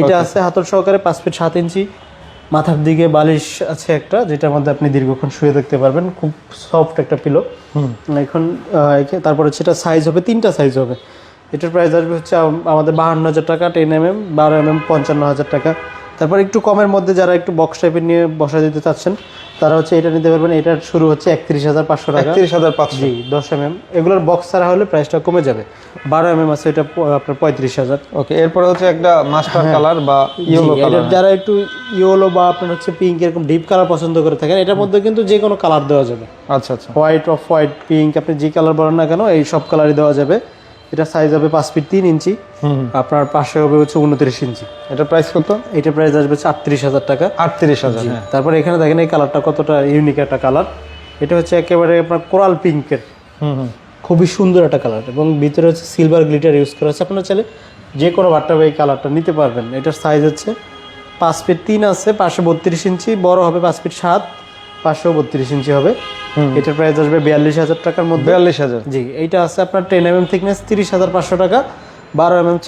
এটা আছে হাতল সহকারে পাঁচ ফিট সাত ইঞ্চি। মাথার দিকে বালিশ আছে একটা যেটার মধ্যে আপনি দীর্ঘক্ষণ শুয়ে দেখতে পারবেন। খুব সফট একটা পিলো এখন সেটা তারপর হচ্ছে এটা সাইজ হবে তিনটা সাইজ হবে। এটার প্রাইস আসবে হচ্ছে আমাদের বাহান্ন হাজার টাকা টেন এম এম বারো এম এম পঞ্চান্ন হাজার টাকা। তারপর একটু কমের মধ্যে যারা একটু বক্স টাইপের নিয়ে বসা দিতে চাচ্ছেন তারা হচ্ছে এটা নিতে পারবেন। এটার শুরু হচ্ছে একত্রিশ হাজার পাঁচশো টাকা। একত্রিশ হাজার পাঁচশো। জি দশ এম এম এগুলোর বক্স ছাড়া হলে প্রাইসটা কমে যাবে। বারো এম এম আছে এটা আপনার পঁয়ত্রিশ হাজার। ওকে এরপরে হচ্ছে একটা মাস্টার কালার বা ইয়েলো কালার যারা একটু ইয়েলো বা আপনার হচ্ছে পিঙ্ক এরকম ডিপ কালার পছন্দ করে থাকেন এটার মধ্যে কিন্তু যে কোনো কালার দেওয়া যাবে। আচ্ছা আচ্ছা। হোয়াইট অফ হোয়াইট পিঙ্ক আপনি যে কালার বলেন না কেন এই সব কালারই দেওয়া যাবে। এটা সাইজ হবে পাঁচ ফিট তিন ইঞ্চি। আপনার পাশে হবে হচ্ছে উনত্রিশ ইঞ্চি। এটা প্রাইস কত? এটা প্রাইস আসবে আটত্রিশ হাজার টাকা। আটত্রিশ হাজার হ্যাঁ। তারপরে এখানে দেখেন এই কালারটা কতটা ইউনিক একটা কালার এটা হচ্ছে একেবারে আপনার কোরাল পিঙ্কের হুম হুম। খুবই সুন্দর একটা কালার এবং ভিতরে হচ্ছে সিলভার গ্লিটার ইউজ করা আছে। আপনার চাইলে যে কোনো বাট্টাবে এই কালারটা নিতে পারবেন। এটার সাইজ হচ্ছে পাঁচ ফিট তিন আছে পাঁচশো বত্রিশ ইঞ্চি বড় হবে পাঁচ ফিট সাত। পাঁচশো বত্রিশ ইঞ্চি হবে। এটার প্রাইস আসবে বিয়াল্লিশ হাজার টাকার মধ্যে। বিয়াল্লিশ হাজার। জি এইটা আছে আপনার টেন এম এম থিকনেস তিরিশ হাজার পাঁচশো টাকা বারো এম এম